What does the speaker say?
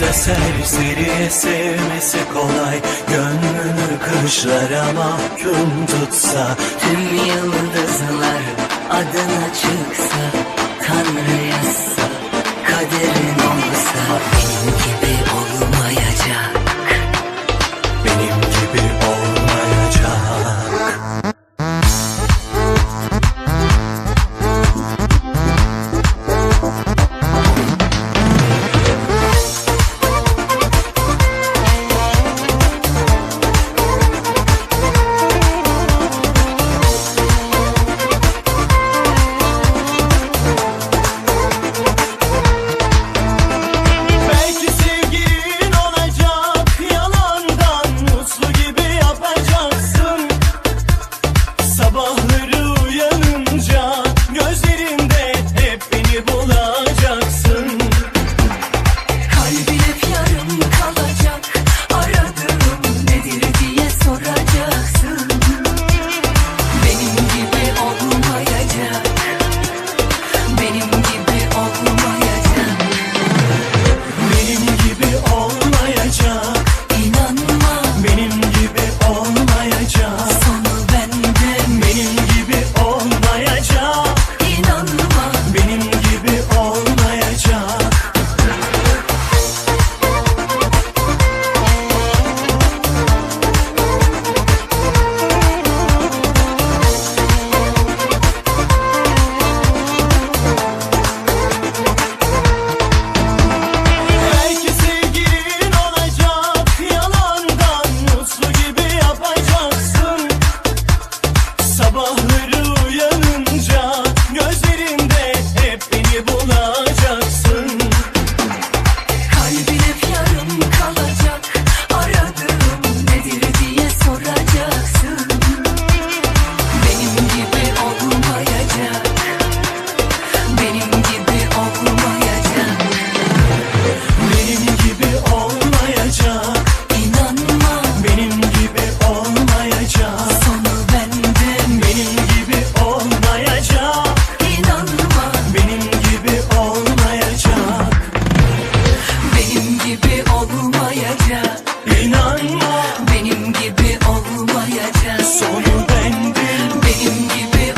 da serseriye sevmesi kolay. Gönlünü kışlara mahkum tutsa Tüm yıldızlar adına çıksa Tanrı yazsa kaderin olsa. Benim gibi olmayacak. Benim gibi olmayacak gibi olmayacak. İnanma Benim gibi olmayacak. Sonu bendim Benim gibi